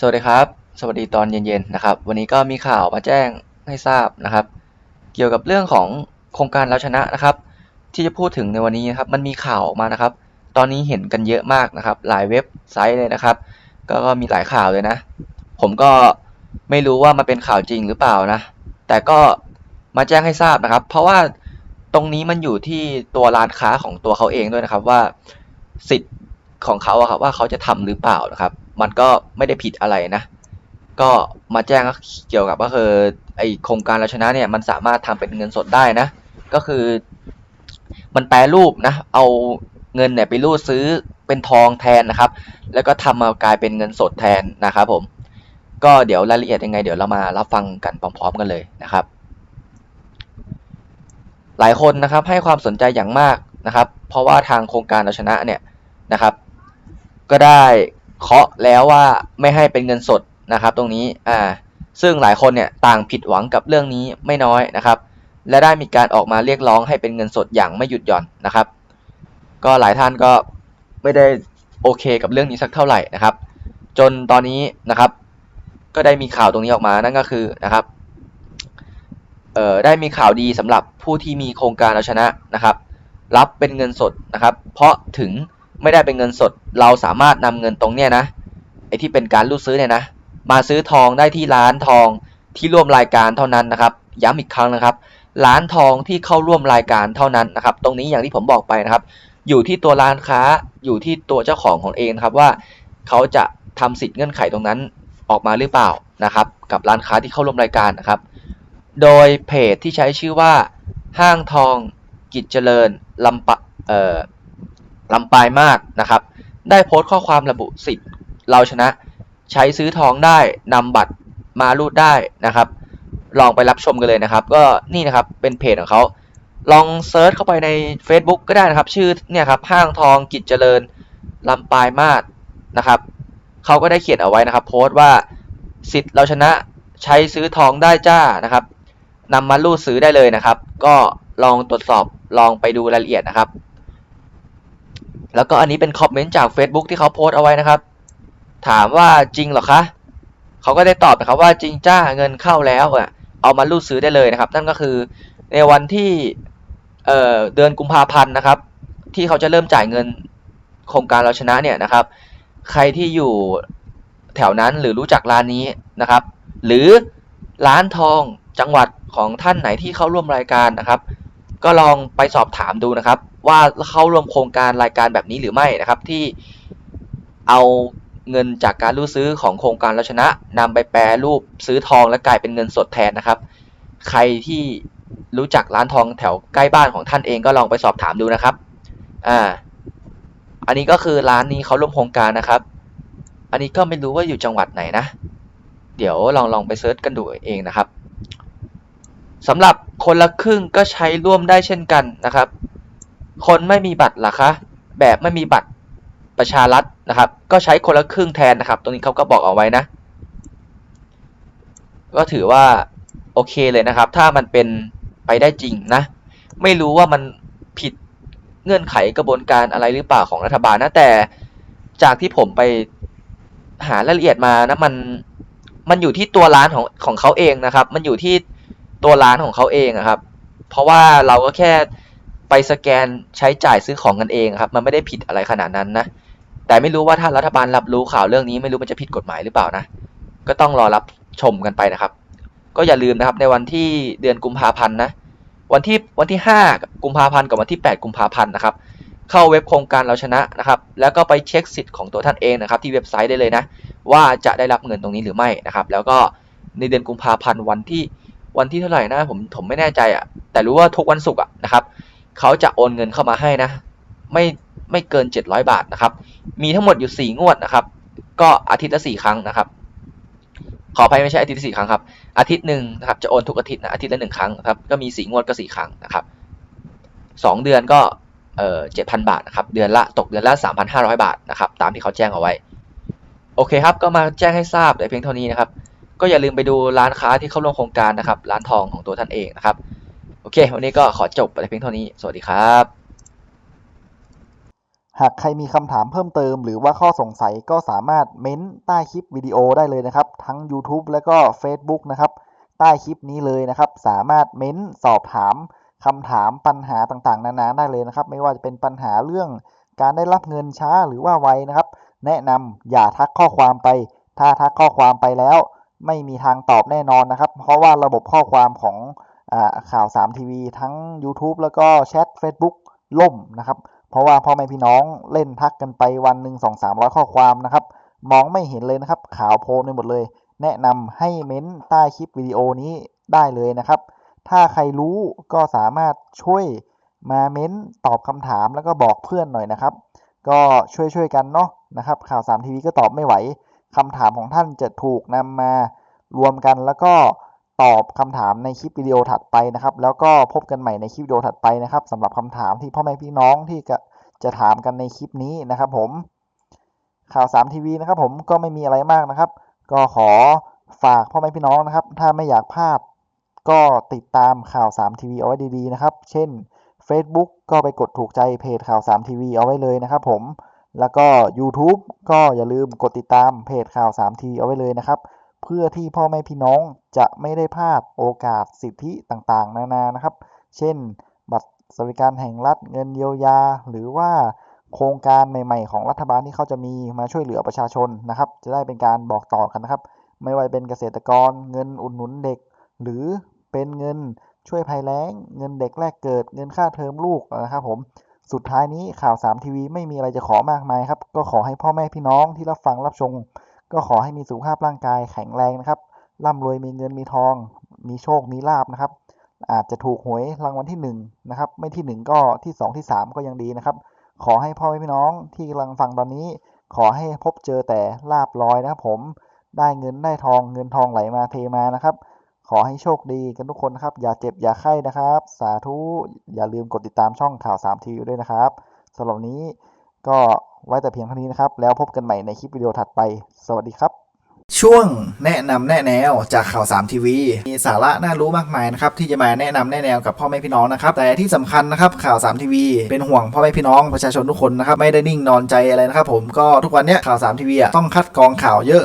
สวัสดีครับ สวัสดีตอนเย็นๆนะครับ วันนี้ก็มีข่าวมาแจ้งให้ทราบนะครับ เกี่ยวกับเรื่องของโครงการเราชนะนะครับ ที่จะพูดถึงในวันนี้นะครับ มันมีข่าวออกมานะครับ ตอนนี้เห็นกันเยอะมากนะครับ หลายเว็บไซต์เลยนะครับ ก็ก็มีหลายข่าวเลยนะ ผมก็ไม่รู้ว่ามันเป็นข่าวจริงหรือเปล่านะ แต่ก็มาแจ้งให้ทราบนะครับ เพราะว่าตรงนี้มันอยู่ที่ตัวร้านค้าของตัวเขาเองด้วยนะครับว่าสิทธิ์ของเขาอะครับว่าเขาจะทำหรือเปล่านะครับ มันก็ไม่ได้ผิดอะไรนะ ก็มาแจ้งเกี่ยวกับก็คือไอโครงการเราชนะเนี่ยมันสามารถทำเป็นเงินสดได้นะ ก็คือ มันแปลรูปนะ เอาเงินเนี่ยไปรูดซื้อเป็นทองแทนนะครับ แล้วก็ทำมากลายเป็นเงินสดแทนนะครับผม ก็เดี๋ยวรายละเอียดยังไง เดี๋ยวเรามารับฟังกันพร้อมๆกันเลยนะครับ หลายคนนะครับให้ความสนใจอย่างมากนะครับ เพราะว่าทางโครงการเราชนะเนี่ยนะครับ ก็ได้ เคาะแล้วว่าไม่ให้เป็นเงินสดนะครับ ตรงนี้อ่าซึ่งหลายคนเนี่ยต่างผิดหวังกับเรื่องนี้ไม่น้อยนะครับ และได้มีการออกมาเรียกร้องให้เป็นเงินสดอย่างไม่หยุดหย่อนนะครับ ก็หลายท่านก็ไม่ได้โอเคกับเรื่องนี้สักเท่าไหร่นะครับ จนตอนนี้นะครับ ก็ได้มีข่าวตรงนี้ออกมานั่นก็คือนะครับเอ่อได้มีข่าวดีสำหรับผู้ที่มีโครงการเราชนะนะครับ รับเป็นเงินสดนะครับ เพราะถึง ไม่ได้เป็นเงินสด เราสามารถนำเงินตรงเนี้ยนะไอ้ที่เป็นการรูดซื้อเนี่ยนะ มาซื้อทองได้ที่ร้านทองที่ร่วมรายการเท่านั้นนะครับ ย้ำอีกครั้งนะครับ ร้านทองที่เข้าร่วมรายการเท่านั้นนะครับ ตรงนี้อย่างที่ผมบอกไปนะครับ อยู่ที่ตัวร้านค้าอยู่ที่ตัวเจ้าของของเองครับว่า เขาจะทำสิทธิ์เงื่อนไขตรงนั้นออกมาหรือเปล่านะครับ กับร้านค้าที่เข้าร่วมรายการนะครับ โดยเพจที่ใช้ชื่อว่า ห้างทองกิจเจริญลำปะเอ่อ ลำปายมากนะครับ ได้โพสต์ข้อความระบุสิทธิ์เราชนะ ใช้ซื้อทองได้นำบัตรมารูดได้นะครับ ลองไปรับชมกันเลยนะครับ ก็นี่นะครับเป็นเพจของเขาลองเซิร์ชเข้าไปใน Facebook ก็ได้นะครับ ชื่อเนี่ยครับห้างทองกิจเจริญลำปายมาศนะครับเขาก็ได้เขียนเอาไว้นะครับ โพสต์ว่าสิทธิ์เราชนะใช้ซื้อทองได้จ้านะครับนำมารูดซื้อได้เลยนะครับ ก็ลองตรวจสอบลองไปดูรายละเอียดนะครับ แล้วก็อันนี้เป็นคอมเมนต์จาก Facebook ที่เขาโพสต์เอาไว้นะครับ ถามว่าจริงหรอคะเขาก็ได้ตอบนะครับว่าจริงจ้าเงินเข้าแล้วอะเอามารูดซื้อได้เลยนะครับ นั่นก็คือในวันที่เเดือนกุมภาพันธ์นะครับ ที่เขาจะเริ่มจ่ายเงินโครงการเราชนะเนี่ยนะครับ ใครที่อยู่แถวนั้นหรือรู้จักร้านนี้นะครับ หรือร้านทองจังหวัดของท่านไหนที่เข้าร่วมรายการนะครับ ก็ลองไปสอบถามดูนะครับ ว่าเข้าร่วมโครงการรายการแบบนี้หรือไม่นะครับ ที่เอาเงินจากการรูดซื้อของโครงการเราชนะนำไปแปรรูปซื้อทองและกลายเป็นเงินสดแทนนะครับ ใครที่รู้จักร้านทองแถวใกล้บ้านของท่านเองก็ลองไปสอบถามดูนะครับอ่าอันนี้ก็คือร้านนี้เขาร่วมโครงการนะครับ อันนี้ก็ไม่รู้ว่าอยู่จังหวัดไหนนะ เดี๋ยวลองลองไปเซิร์ชกันดูเองนะครับสำหรับ คนละครึ่งก็ใช้ร่วมได้เช่นกันนะครับ คนไม่มีบัตรล่ะคะ แบบไม่มีบัตรประชารัฐนะครับ ก็ใช้คนละครึ่งแทนนะครับ ตรงนี้เขาก็บอกเอาไว้นะ ก็ถือว่าโอเคเลยนะครับ ถ้ามันเป็นไปได้จริงนะ ไม่รู้ว่ามันผิดเงื่อนไขกระบวนการอะไรหรือเปล่าของรัฐบาลนะแต่จากที่ผมไปหารายละเอียดมานะมันมันอยู่ที่ตัวร้านของของเขาเองนะครับ มันอยู่ที่ ตัวร้านของเขาเองครับ เพราะว่าเราก็แค่ไปสแกนใช้จ่ายซื้อของกันเองครับ มันไม่ได้ผิดอะไรขนาดนั้นนะ แต่ไม่รู้ว่าถ้ารัฐบาลรับรู้ข่าวเรื่องนี้ไม่รู้มันจะผิดกฎหมายหรือเปล่านะ ก็ต้องรอรับชมกันไปนะครับ ก็อย่าลืมนะครับในวันที่เดือนกุมภาพันธ์นะ วันที่วันที่ 5 กุมภาพันธ์กับวันที่ 8 กุมภาพันธ์นะครับ เข้าเว็บโครงการเราชนะนะครับ แล้วก็ไปเช็คสิทธิ์ของตัวท่านเองนะครับ ที่เว็บไซต์ได้เลยนะ ว่าจะได้รับเงินตรงนี้หรือไม่นะครับ แล้วก็ในเดือนกุมภาพันธ์วันที่ วันที่เท่าไหร่นะผมผมไม่แน่ใจอะ แต่รู้ว่าทุกวันศุกร์อะนะครับเขาจะโอนเงินเข้ามาให้นะ ไม่ไม่เกิน 700 บาทนะครับ มีทั้งหมดอยู่ 4 งวดนะครับ ก็อาทิตย์ละ 4 ครั้งนะครับ ขออภัยไม่ใช่อาทิตย์ละสี่ครั้งครับ อาทิตย์หนึ่งนะครับจะโอนทุกอาทิตย์นะอาทิตย์ละหนึ่งครั้งนะครับก็มีสี่งวดก็สี่ครั้งนะครับสองเดือนก็เอ่อเจ็ดพันบาทนะครับ เดือนละตกเดือนละสามพันห้าร้อยบาทนะครับ ตามที่เขาแจ้งเอาไว้ โอเคครับ ก็มาแจ้งให้ทราบแต่เพียงเท่านี้นะครับ ก็อย่าลืมไปดูร้านค้าที่เข้าร่วมโครงการนะครับ ร้านทองของตัวท่านเองนะครับ โอเค วันนี้ก็ขอจบไปเพียงเท่านี้ สวัสดีครับ หากใครมีคำถามเพิ่มเติม หรือว่าข้อสงสัยก็สามารถเม้นใต้คลิปวิดีโอได้เลยนะครับ ทั้ง YouTube และก็ Facebook นะครับ ใต้คลิปนี้เลยนะครับ สามารถเม้นสอบถามคำถามปัญหาต่างๆ นานาได้เลยนะครับ ไม่ว่าจะเป็นปัญหาเรื่องการได้รับเงินช้าหรือว่าไวนะครับ แนะนำอย่าทักข้อความไป ถ้าทักข้อความไปแล้ว ไม่มีทางตอบแน่นอนนะครับ เพราะว่าระบบข้อความของอข่าว 3 ทีวีทั้ง YouTube แล้วก็แชท Facebook ล่มนะครับ เพราะว่าพ่อแม่พี่น้องเล่นทักกันไปวันหนึ่งสองสามร้อยข้อความนะครับ มองไม่เห็นเลยนะครับ ข่าวโพลนไปหมดเลย แนะนำให้เม้นใต้คลิปวิดีโอนี้ได้เลยนะครับ ถ้าใครรู้ก็สามารถช่วยมาเม้นตอบคำถามแล้วก็บอกเพื่อนหน่อยนะครับ ก็ช่วยช่วยๆกันเนาะนะครับ ข่าว3ทีวีก็ตอบไม่ไหว คำถามของท่านจะถูกนำมารวมกันแล้วก็ตอบคำถามในคลิปวิดีโอถัดไปนะครับ แล้วก็พบกันใหม่ในคลิปวิดีโอถัดไปนะครับสำหรับคำถามที่พ่อแม่พี่น้องที่จะจะถามกันในคลิปนี้นะครับ ผม ข่าว3ทีวีนะครับ ผมก็ไม่มีอะไรมากนะครับ ก็ขอฝากพ่อแม่พี่น้องนะครับ ถ้าไม่อยากพลาด ก็ติดตามข่าว3ทีวีเอาไว้ดีๆนะครับ เช่น Facebook ก็ไปกดถูกใจเพจข่าว3ทีวีเอาไว้เลยนะครับ ผม แล้วก็ YouTube ก็อย่าลืมกดติดตามเพจข่าว3ทีวีเอาไว้เลยนะครับ เพื่อที่พ่อแม่พี่น้องจะไม่ได้พลาดโอกาสสิทธิต่างๆ นานานะครับ เช่น บัตรสวัสดิการแห่งรัฐเงินเยียวยา หรือว่าโครงการใหม่ ๆ ของรัฐบาลที่เขาจะมีมาช่วยเหลือประชาชนนะครับ จะได้เป็นการบอกต่อกันนะครับ ไม่ว่าเป็นเกษตรกร เงินอุดหนุนเด็ก หรือเป็นเงินช่วยภัยแล้ง เงินเด็กแรกเกิด เงินค่าเทอมลูกนะครับผม สุดท้ายนี้ข่าว 3 ทีวีไม่มีอะไรจะขอมากมายครับ ก็ขอให้พ่อแม่พี่น้องที่รับฟังรับชม ก็ขอให้มีสุขภาพร่างกายแข็งแรงนะครับร่ำรวยมีเงินมีทอง มีโชคมีลาบนะครับ อาจจะถูกหวยรางวัลที่หนึ่งนะครับไม่ที่หนึ่งก็ที่สองที่สามก็ยังดีนะครับ ขอให้พ่อแม่พี่น้องที่กำลังฟังตอนนี้ ขอให้พบเจอแต่ลาบลอยนะครับผมได้เงินได้ทองเงินทองไหลมาเทมานะครับ ขอให้โชคดีกันทุกคนนะครับ อย่าเจ็บอย่าไข้นะครับ สาธุอย่าลืมกดติดตามช่องข่าว3ทีวีด้วยนะครับสำหรับนี้ก็ไว้แต่เพียงเท่านี้นะครับ แล้วพบกันใหม่ในคลิปวิดีโอถัดไป สวัสดีครับ ช่วงแนะนำแนะแนวจากข่าว 3 ทีวี มีสาระน่ารู้มากมายนะครับ ที่จะมาแนะนำแนะแนวกับพ่อแม่พี่น้องนะครับ แต่ที่สำคัญนะครับข่าว 3 ทีวีเป็นห่วงพ่อแม่พี่น้องประชาชนทุกคนนะครับ ไม่ได้นิ่งนอนใจอะไรนะครับผมก็ทุกวันเนี้ยข่าว 3 ทีวีต้องคัดกรองข่าวเยอะ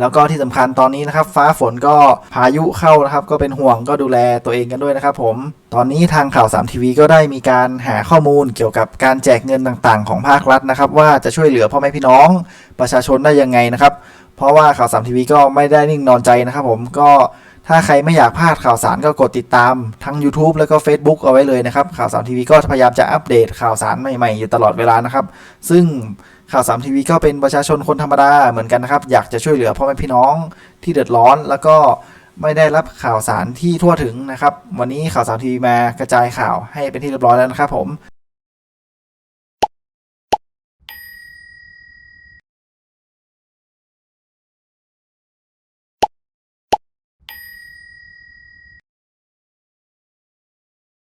แล้วก็ที่สำคัญตอนนี้นะครับ ฟ้าฝนก็พายุเข้านะครับ ก็เป็นห่วงก็ดูแลตัวเองกันด้วยนะครับผม ตอนนี้ทางข่าว 3 ทีวีก็ได้มีการหาข้อมูลเกี่ยวกับการแจกเงินต่างๆ ของภาครัฐนะครับ ว่าจะช่วยเหลือพ่อแม่พี่น้องประชาชนได้ยังไงนะครับ เพราะว่าข่าว 3 ทีวีก็ไม่ได้นิ่งนอนใจนะครับผมก็ถ้าใครไม่อยากพลาดข่าวสารก็กดติดตามทั้ง YouTube แล้วก็ Facebook เอาไว้เลยนะครับ ข่าว3ทีวีก็พยายามจะอัปเดตข่าวสารใหม่ๆอยู่ตลอดเวลานะครับ ซึ่ง ข่าวสามทีวีก็เป็นประชาชนคนธรรมดาเหมือนกันนะครับ อยากจะช่วยเหลือพ่อแม่พี่น้องที่เดือดร้อน แล้วก็ไม่ได้รับข่าวสารที่ทั่วถึงนะครับ วันนี้ข่าวสามทีวีมากระจายข่าวให้เป็นที่เรียบร้อยแล้วนะครับผม